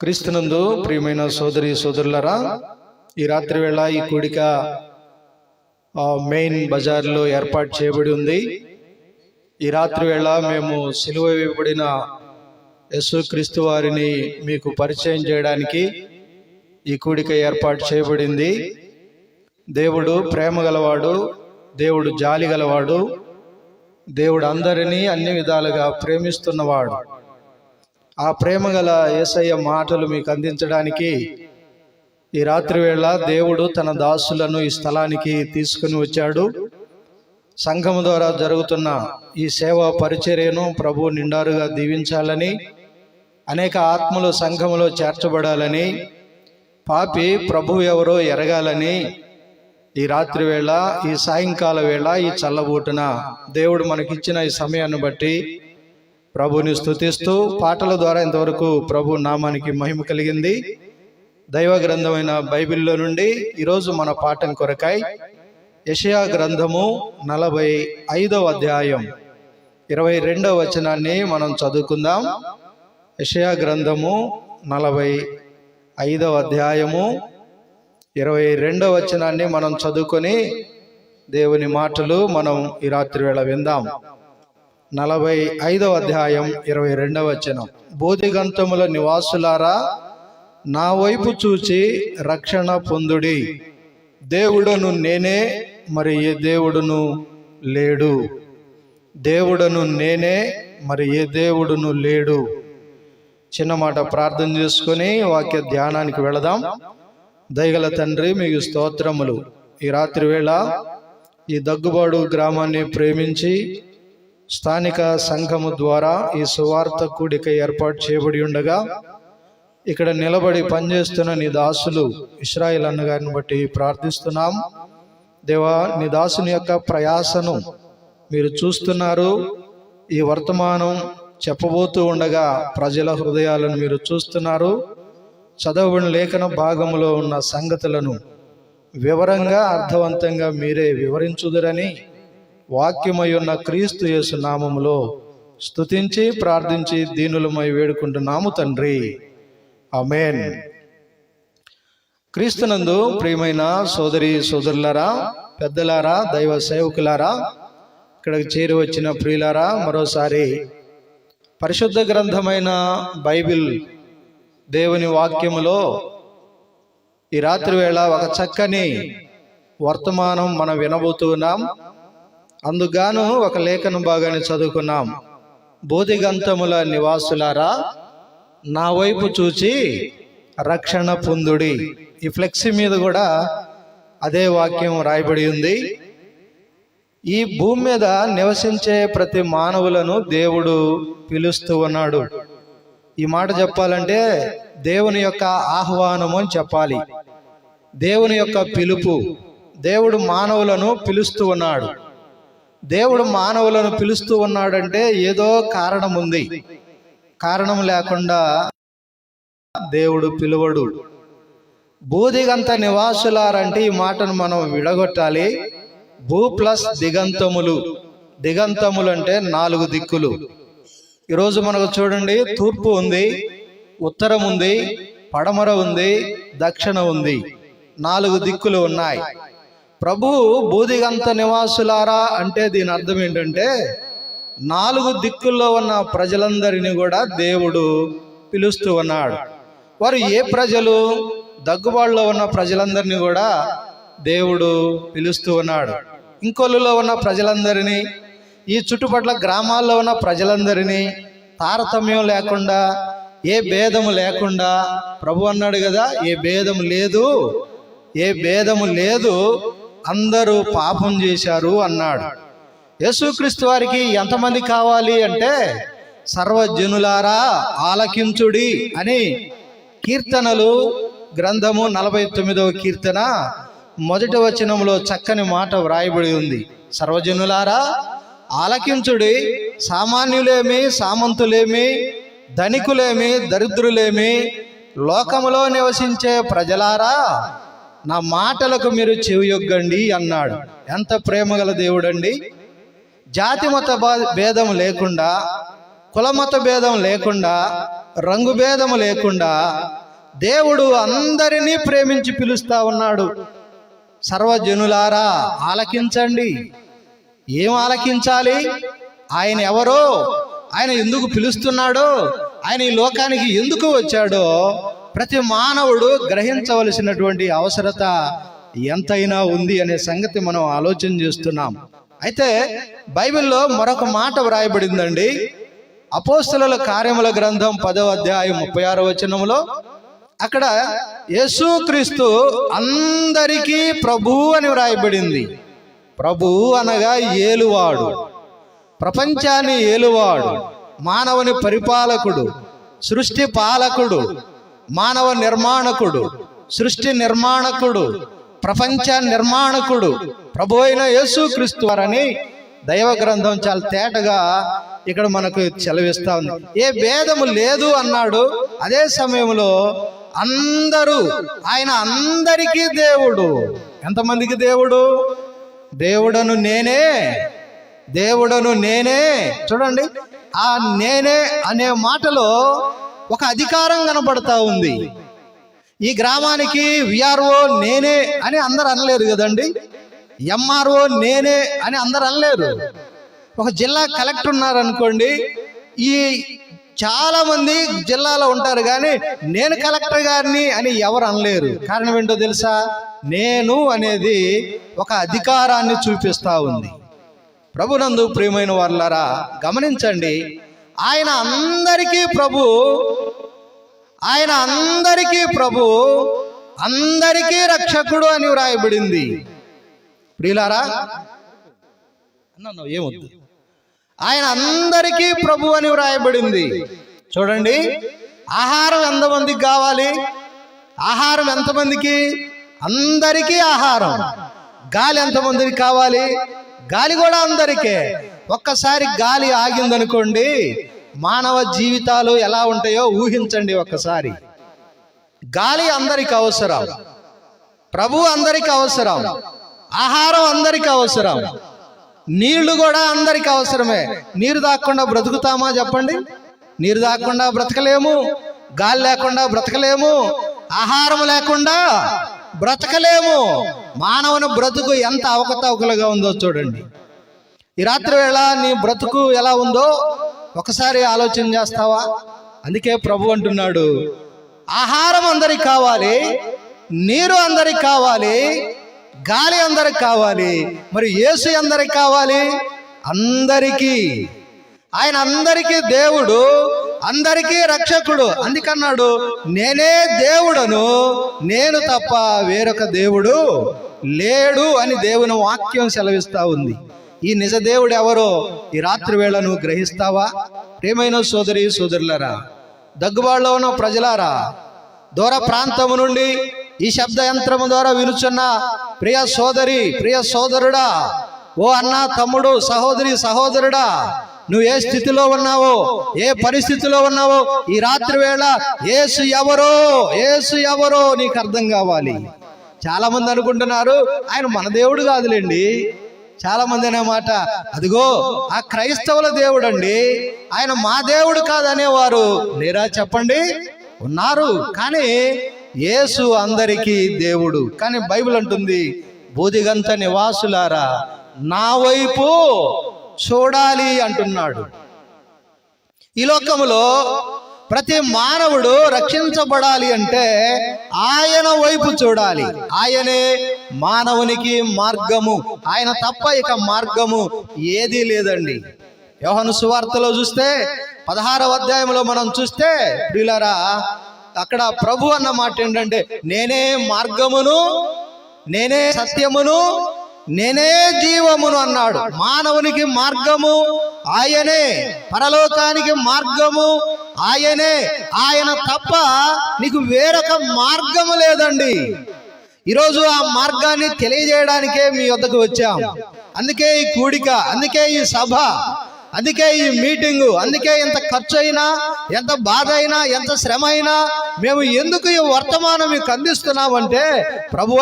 క్రీస్తునందు ప్రియమైన సోదరి సోదరులరా ఈ రాత్రి వేళ ఈ కూడిక మెయిన్ బజార్లో ఏర్పాటు చేయబడి ఉంది. ఈ రాత్రి వేళ మేము సిలువ వేయబడిన యేసుక్రీస్తు వారిని మీకు పరిచయం చేయడానికి ఈ కూడిక ఏర్పాటు చేయబడింది. దేవుడు ప్రేమ గలవాడు దేవుడు జాలి గలవాడు దేవుడు అందరినీ అన్ని విధాలుగా ప్రేమిస్తున్నవాడు. ఆ ప్రేమ గల యేసయ్య మాటలు మీకు అందించడానికి ఈ రాత్రి వేళ దేవుడు తన దాసులను ఈ స్థలానికి తీసుకుని వచ్చాడు. సంఘము ద్వారా జరుగుతున్న ఈ సేవా పరిచర్యను ప్రభు నిండారుగా దీవించాలని అనేక ఆత్మలు సంఘములో చేర్చబడాలని పాపి ప్రభు ఎవరో ఎరగాలని ఈ రాత్రి వేళ ఈ సాయంకాల వేళ ఈ చల్లబూటున దేవుడు మనకిచ్చిన ఈ సమయాన్ని బట్టి ప్రభుని స్తుతిస్తూ పాటల ద్వారా ఇంతవరకు ప్రభు నామానికి మహిమ కలిగింది. దైవ గ్రంథమైన బైబిల్లో నుండి ఈరోజు మన పాఠం కొరకై యషయా గ్రంథము నలభై ఐదవ అధ్యాయం ఇరవై రెండవ వచనాన్ని మనం చదువుకుందాం. యషయా గ్రంథము నలభై ఐదవ అధ్యాయము ఇరవై రెండవ వచనాన్ని మనం చదువుకొని దేవుని మాటలు మనం ఈ రాత్రి వేళ విందాం. నలభై ఐదవ అధ్యాయం ఇరవై రెండవ వచనం. బోధిగంతముల నివాసులారా నా వైపు చూచి రక్షణ పొందుడి. దేవుడను నేనే మరి ఏ దేవుడును లేడు. దేవుడను నేనే మరి ఏ దేవుడును లేడు. చిన్న మాట ప్రార్థన చేసుకొని వాక్య ధ్యానానికి వెళదాం. దయగల తండ్రి మీకు స్తోత్రములు. ఈ రాత్రి వేళ ఈ దగ్గుబాడు గ్రామాన్ని ప్రేమించి స్థానిక సంఘము ద్వారా ఈ సువార్త కూడిక ఏర్పాటు చేయబడి ఉండగా ఇక్కడ నిలబడి పనిచేస్తున్న నీ దాసులు ఇస్రాయిల్ అన్నగారిని బట్టి ప్రార్థిస్తున్నాం. దేవా నీ దాసుని యొక్క ప్రయాసను మీరు చూస్తున్నారు. ఈ వర్తమానం చెప్పబోతూ ఉండగా ప్రజల హృదయాలను మీరు చూస్తున్నారు. చదవబడిన లేఖన భాగంలో ఉన్న సంగతులను వివరంగా అర్థవంతంగా మీరే వివరించుదురని వాక్యమయ్యున్న క్రీస్తు యేసు నామములో స్తుతించి ప్రార్థించి దీనులమై వేడుకుంటున్నాము తండ్రి. అమేన్ క్రీస్తునందు ప్రియమైన సోదరి సోదరులారా పెద్దలారా దైవ సేవకులారా ఇక్కడికి చేరి వచ్చిన ప్రియులారా మరోసారి పరిశుద్ధ గ్రంథమైన బైబిల్ దేవుని వాక్యములో ఈ రాత్రి వేళ ఒక చక్కని వర్తమానం మనం వినబోతున్నాం అందుగాను ఒక లేఖను భాగాన్ని చదువుకున్నాం. బోధిగంతముల నివాసులారా నా వైపు చూచి రక్షణ పొందుడి. ఈ ఫ్లెక్సీ మీద కూడా అదే వాక్యం రాయబడి ఉంది. ఈ భూమి మీద నివసించే ప్రతి మానవులను దేవుడు పిలుస్తూ ఉన్నాడు. ఈ మాట చెప్పాలంటే దేవుని యొక్క ఆహ్వానము అని చెప్పాలి. దేవుని యొక్క పిలుపు. దేవుడు మానవులను పిలుస్తూ ఉన్నాడు. దేవుడు మానవులను పిలుస్తూ ఉన్నాడంటే ఏదో కారణం ఉంది కారణం లేకుండా దేవుడు పిలువడు. భూదిగంత నివాసులారంటే ఈ మాటను మనం విడగొట్టాలి. భూ ప్లస్ దిగంతములు. దిగంతములు అంటే నాలుగు దిక్కులు. ఈరోజు మనకు చూడండి తూర్పు ఉంది ఉత్తరం ఉంది పడమర ఉంది దక్షిణ ఉంది. నాలుగు దిక్కులు ఉన్నాయి. ప్రభు బూదిగంత నివాసులారా అంటే దీని అర్థం ఏంటంటే నాలుగు దిక్కుల్లో ఉన్న ప్రజలందరినీ కూడా దేవుడు పిలుస్తూ ఉన్నాడు. వారు ఏ ప్రజలు దగ్గుబాటులో ఉన్న ప్రజలందరినీ కూడా దేవుడు పిలుస్తూ ఉన్నాడు. ఇంకొల్లులో ఉన్న ప్రజలందరినీ ఈ చుట్టుపట్ల గ్రామాల్లో ఉన్న ప్రజలందరినీ తారతమ్యం లేకుండా ఏ భేదము లేకుండా ప్రభు అన్నాడు కదా ఏ భేదము లేదు ఏ భేదము లేదు అందరూ పాపం చేశారు అన్నాడు. యేసుక్రీస్తు వారికి ఎంతమంది కావాలి అంటే సర్వజనులారా ఆలకించుడి అని కీర్తనలు గ్రంథము నలభై తొమ్మిదవ కీర్తన మొదటి వచనంలో చక్కని మాట వ్రాయబడి ఉంది. సర్వజనులారా ఆలకించుడి సామాన్యులేమి సామంతులేమి ధనికులేమి దరిద్రులేమి లోకములో నివసించే ప్రజలారా నా మాటలకు మీరు చెవియొగ్గండి అన్నాడు. ఎంత ప్రేమగల దేవుడండి. జాతి మత భేదం లేకుండా కులమత భేదం లేకుండా రంగు భేదం లేకుండా దేవుడు అందరినీ ప్రేమించి పిలుస్తా ఉన్నాడు. సర్వజనులారా ఆలకించండి. ఏం ఆలకించాలి? ఆయన ఎవరో? ఆయన ఎందుకు పిలుస్తున్నాడో? ఆయన ఈ లోకానికి ఎందుకు వచ్చాడో? ప్రతి మానవుడు గ్రహించవలసినటువంటి అవసరత ఎంతైనా ఉంది అనే సంగతి మనం ఆలోచన చేస్తున్నాం. అయితే బైబిల్లో మరొక మాట వ్రాయబడిందండి. అపోస్తలుల కార్యముల గ్రంథం పదవ అధ్యాయం ముప్పై ఆరో వచనంలో అక్కడ యేసుక్రీస్తు అందరికీ ప్రభు అని వ్రాయబడింది. ప్రభు అనగా ఏలువాడు ప్రపంచాన్ని ఏలువాడు మానవుని పరిపాలకుడు సృష్టి పాలకుడు మానవ నిర్మాణకుడు సృష్టి నిర్మాణకుడు ప్రపంచ నిర్మాణకుడు ప్రభు అయిన యేసుక్రీస్తు వారని దైవ గ్రంథం చాలా తేటగా ఇక్కడ మనకు చెలవిస్తా ఉంది. ఏ భేదము లేదు అన్నాడు. అదే సమయంలో అందరూ ఆయన అందరికీ దేవుడు. ఎంతమందికి దేవుడు? దేవుడను నేనే దేవుడను నేనే. చూడండి. ఆ నేనే అనే మాటలో ఒక అధికారం కనబడతా ఉంది. ఈ గ్రామానికి విఆర్ఓ నేనే అని అందరు అనలేరు కదండి? ఎంఆర్ఓ నేనే అని అందరు అనలేరు. ఒక జిల్లా కలెక్టర్ ఉన్నారనుకోండి ఈ చాలా మంది జిల్లాలో ఉంటారు కానీ నేను కలెక్టర్ గారిని అని ఎవరు అనలేరు. కారణం ఏంటో తెలుసా? నేను అనేది ఒక అధికారాన్ని చూపిస్తా ఉంది. ప్రభునందు ప్రియమైన వాళ్ళారా గమనించండి ఆయన అందరికీ ప్రభు. ఆయన అందరికీ ప్రభు. అందరికీ రక్షకుడు అని వ్రాయబడింది. ప్రియులారా? ఏమొద్దు. ఆయన అందరికీ ప్రభు అని వ్రాయబడింది. చూడండి. ఆహారం ఎంతమందికి కావాలి? ఆహారం ఎంతమందికి? అందరికీ ఆహారం. గాలి ఎంతమందికి కావాలి? గాలి కూడా అందరికే. ఒక్కసారి గాలి ఆగిందనుకోండి మానవ జీవితాలు ఎలా ఉంటాయో ఊహించండి ఒక్కసారి. గాలి అందరికి అవసరం. ప్రభు అందరికి అవసరం. ఆహారం అందరికి అవసరం. నీళ్ళు కూడా అందరికి అవసరమే. నీరు దాక్కుండా బ్రతుకుతామా చెప్పండి? నీరు దాక్కుండా బ్రతకలేము. గాలి లేకుండా బ్రతకలేము. ఆహారం లేకుండా బ్రతకలేము. మానవుని బ్రతుకు ఎంత అవకతవకలుగా ఉందో చూడండి. ఈ రాత్రి వేళ నీ బ్రతుకు ఎలా ఉందో ఒకసారి ఆలోచన చేస్తావా? అందుకే ప్రభు అంటున్నాడు ఆహారం అందరికి కావాలి నీరు అందరికి కావాలి గాలి అందరికి కావాలి మరి యేసు అందరికి కావాలి? అందరికీ. ఆయన అందరికీ దేవుడు అందరికీ రక్షకుడు. అందుకన్నాడు నేనే దేవుడను నేను తప్ప వేరొక దేవుడు లేడు అని దేవుని వాక్యం సెలవిస్తా ఉంది. ఈ నిజ దేవుడు ఎవరో ఈ రాత్రి వేళ నువ్వు గ్రహిస్తావా? ప్రేమైన సోదరి సోదరులరా దగ్గుబాటులో ఉన్న ప్రజలారా దూర ప్రాంతము నుండి ఈ శబ్ద యంత్రము ద్వారా వినుచున్న ప్రియ సోదరి ప్రియ సోదరుడా ఓ అన్న తమ్ముడు సహోదరి సహోదరుడా నువ్వు ఏ స్థితిలో ఉన్నావో ఏ పరిస్థితిలో ఉన్నావో ఈ రాత్రి వేళ ఏసు ఎవరో ఏసు ఎవరో నీకు అర్థం కావాలి. చాలా మంది అనుకుంటున్నారు ఆయన మన దేవుడు కాదులేండి. చాలా మంది అనేమాట అదిగో ఆ క్రైస్తవుల దేవుడు అండి ఆయన మా దేవుడు కాదనేవారు. లేరా చెప్పండి? ఉన్నారు కానీ యేసు అందరికీ దేవుడు. కానీ బైబిల్ అంటుంది బోధిగంత నివాసులారా నా వైపు చూడాలి అంటున్నాడు. ఈ లోకములో ప్రతి మానవుడు రక్షించబడాలి అంటే ఆయన వైపు చూడాలి. ఆయనే మానవునికి మార్గము. ఆయన తప్ప ఇక మార్గము ఏదీ లేదండి. యోహను సువార్తలో చూస్తే పదహారవ అధ్యాయంలో మనం చూస్తే ప్రియులారా అక్కడ ప్రభు అన్న మాట ఏంటంటే నేనే మార్గమును నేనే సత్యమును నేనే జీవమును అన్నాడు. మానవునికి మార్గము ఆయనే. పరలోకానికి మార్గము ఆయనే ఆయన తప్ప నీకు వేరొక మార్గము లేదండి. ఈరోజు ఆ మార్గాన్ని తెలియజేయడానికే మీ వద్దకు వచ్చాం. అందుకే ఈ కూడిక అందుకే ఈ సభ అందుకే ఈ మీటింగు అందుకే ఎంత ఖర్చు అయినా ఎంత బాధ అయినా ఎంత శ్రమ అయినా మేము ఎందుకు ఈ వర్తమానం మీకు అందిస్తున్నామంటే ప్రభు